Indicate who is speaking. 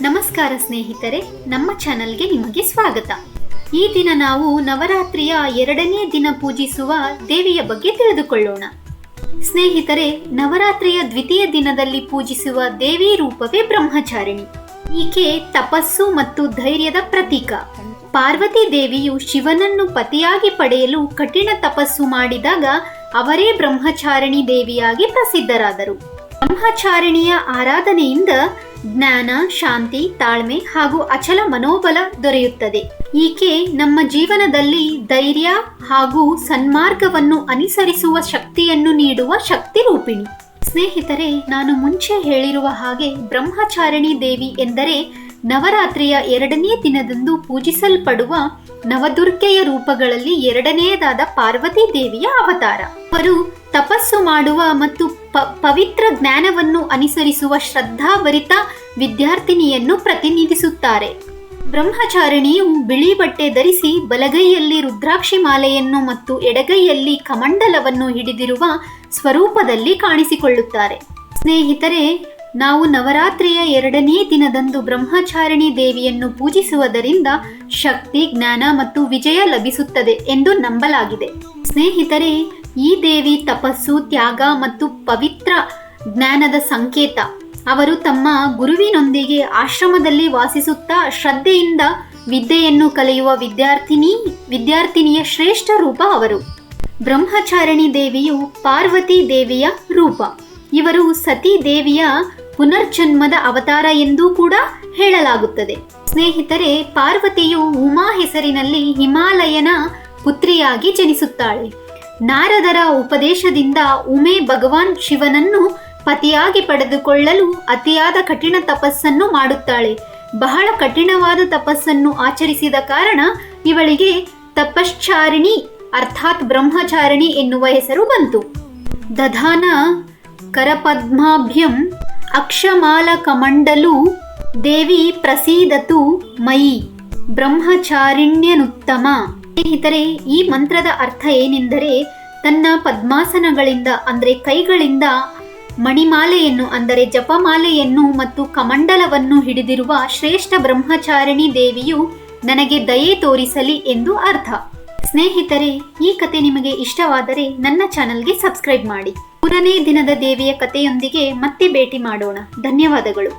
Speaker 1: ನಮಸ್ಕಾರ ಸ್ನೇಹಿತರೆ, ನಮ್ಮ ಚಾನಲ್ಗೆ ನಿಮಗೆ ಸ್ವಾಗತ. ಈ ದಿನ ನಾವು ನವರಾತ್ರಿಯ ಎರಡನೇ ದಿನ ಪೂಜಿಸುವ ದೇವಿಯ ಬಗ್ಗೆ ತಿಳಿದುಕೊಳ್ಳೋಣ. ಸ್ನೇಹಿತರೆ, ನವರಾತ್ರಿಯ ದ್ವಿತೀಯ ದಿನದಲ್ಲಿ ಪೂಜಿಸುವ ದೇವಿ ರೂಪವೇ ಬ್ರಹ್ಮಚಾರಿಣಿ. ಈಕೆ ತಪಸ್ಸು ಮತ್ತು ಧೈರ್ಯದ ಪ್ರತೀಕ. ಪಾರ್ವತಿ ದೇವಿಯು ಶಿವನನ್ನು ಪತಿಯಾಗಿ ಪಡೆಯಲು ಕಠಿಣ ತಪಸ್ಸು ಮಾಡಿದಾಗ ಅವರೇ ಬ್ರಹ್ಮಚಾರಿಣಿ ದೇವಿಯಾಗಿ ಪ್ರಸಿದ್ಧರಾದರು. ಬ್ರಹ್ಮಚಾರಿಣಿಯ ಆರಾಧನೆಯಿಂದ ಜ್ಞಾನ, ಶಾಂತಿ, ತಾಳ್ಮೆ ಹಾಗೂ ಅಚಲ ಮನೋಬಲ ದೊರೆಯುತ್ತದೆ. ಈಕೆ ನಮ್ಮ ಜೀವನದಲ್ಲಿ ಧೈರ್ಯ ಹಾಗೂ ಸನ್ಮಾರ್ಗವನ್ನು ಅನುಸರಿಸುವ ಶಕ್ತಿಯನ್ನು ನೀಡುವ ಶಕ್ತಿ ರೂಪಿಣಿ ಸ್ನೇಹಿತರೆ, ನಾನು ಮುಂಚೆ ಹೇಳಿರುವ ಹಾಗೆ ಬ್ರಹ್ಮಚಾರಿಣಿ ದೇವಿ ಎಂದರೆ ನವರಾತ್ರಿಯ ಎರಡನೇ ದಿನದಂದು ಪೂಜಿಸಲ್ಪಡುವ ನವದುರ್ಗೆಯ ರೂಪಗಳಲ್ಲಿ ಎರಡನೆಯದಾದ ಪಾರ್ವತಿ ದೇವಿಯ ಅವತಾರ. ಅವರು ತಪಸ್ಸು ಮಾಡುವ ಮತ್ತು ಪವಿತ್ರ ಜ್ಞಾನವನ್ನು ಅನುಸರಿಸುವ ಶ್ರದ್ಧಾಭರಿತ ವಿದ್ಯಾರ್ಥಿನಿಯನ್ನು ಪ್ರತಿನಿಧಿಸುತ್ತಾರೆ. ಬ್ರಹ್ಮಚಾರಿಣಿಯು ಬಿಳಿ ಬಟ್ಟೆ ಧರಿಸಿ ಬಲಗೈಯಲ್ಲಿ ರುದ್ರಾಕ್ಷಿ ಮಾಲೆಯನ್ನು ಮತ್ತು ಎಡಗೈಯಲ್ಲಿ ಕಮಂಡಲವನ್ನು ಹಿಡಿದಿರುವ ಸ್ವರೂಪದಲ್ಲಿ ಕಾಣಿಸಿಕೊಳ್ಳುತ್ತಾರೆ. ಸ್ನೇಹಿತರೆ, ನಾವು ನವರಾತ್ರಿಯ ಎರಡನೇ ದಿನದಂದು ಬ್ರಹ್ಮಚಾರಿಣಿ ದೇವಿಯನ್ನು ಪೂಜಿಸುವುದರಿಂದ ಶಕ್ತಿ, ಜ್ಞಾನ ಮತ್ತು ವಿಜಯ ಲಭಿಸುತ್ತದೆ ಎಂದು ನಂಬಲಾಗಿದೆ. ಸ್ನೇಹಿತರೆ, ಈ ದೇವಿ ತಪಸ್ಸು, ತ್ಯಾಗ ಮತ್ತು ಪವಿತ್ರ ಜ್ಞಾನದ ಸಂಕೇತ. ಅವರು ತಮ್ಮ ಗುರುವಿನೊಂದಿಗೆ ಆಶ್ರಮದಲ್ಲಿ ವಾಸಿಸುತ್ತಾ ಶ್ರದ್ಧೆಯಿಂದ ವಿದ್ಯೆಯನ್ನು ಕಲಿಯುವ ವಿದ್ಯಾರ್ಥಿನಿ, ವಿದ್ಯಾರ್ಥಿನಿಯ ಶ್ರೇಷ್ಠ ರೂಪ ಅವರು. ಬ್ರಹ್ಮಚಾರಿಣಿ ದೇವಿಯು ಪಾರ್ವತಿ ದೇವಿಯ ರೂಪ. ಇವರು ಸತಿ ದೇವಿಯ ಪುನರ್ಜನ್ಮದ ಅವತಾರ ಎಂದೂ ಕೂಡ ಹೇಳಲಾಗುತ್ತದೆ. ಸ್ನೇಹಿತರೆ, ಪಾರ್ವತಿಯು ಉಮಾ ಹೆಸರಿನಲ್ಲಿ ಹಿಮಾಲಯನ ಪುತ್ರಿಯಾಗಿ ಜನಿಸುತ್ತಾಳೆ. ನಾರದರ ಉಪದೇಶದಿಂದ ಉಮೆ ಭಗವಾನ್ ಶಿವನನ್ನು ಪತಿಯಾಗಿ ಪಡೆದುಕೊಳ್ಳಲು ಅತಿಯಾದ ಕಠಿಣ ತಪಸ್ಸನ್ನು ಮಾಡುತ್ತಾಳೆ. ಬಹಳ ಕಠಿಣವಾದ ತಪಸ್ಸನ್ನು ಆಚರಿಸಿದ ಕಾರಣ ಇವಳಿಗೆ ತಪಶ್ಚಾರಿಣಿ ಅರ್ಥಾತ್ ಬ್ರಹ್ಮಚಾರಿಣಿ ಎನ್ನುವ ಹೆಸರು ಬಂತು. ದಧಾನ ಕರಪದ್ಮಾಭ್ಯಂ ಅಕ್ಷಮಾಲ ಕಮಂಡಲು ದೇವಿ ಪ್ರಸೀದತು ಮಯಿ ಬ್ರಹ್ಮಚಾರಿಣ್ಯನುತ್ತಮ. ಸ್ನೇಹಿತರೆ, ಈ ಮಂತ್ರದ ಅರ್ಥ ಏನೆಂದರೆ, ತನ್ನ ಪದ್ಮಾಸನಗಳಿಂದ, ಅಂದರೆ ಕೈಗಳಿಂದ ಮಣಿಮಾಲೆಯನ್ನು, ಅಂದರೆ ಜಪಮಾಲೆಯನ್ನು ಮತ್ತು ಕಮಂಡಲವನ್ನು ಹಿಡಿದಿರುವ ಶ್ರೇಷ್ಠ ಬ್ರಹ್ಮಚಾರಿಣಿ ದೇವಿಯು ನನಗೆ ದಯೆ ತೋರಿಸಲಿ ಎಂದು ಅರ್ಥ. ಸ್ನೇಹಿತರೆ, ಈ ಕತೆ ನಿಮಗೆ ಇಷ್ಟವಾದರೆ ನನ್ನ ಚಾನಲ್ಗೆ ಸಬ್ಸ್ಕ್ರೈಬ್ ಮಾಡಿ. ಮೂರನೇ ದಿನದ ದೇವಿಯ ಕಥೆಯೊಂದಿಗೆ ಮತ್ತೆ ಭೇಟಿ ಮಾಡೋಣ. ಧನ್ಯವಾದಗಳು.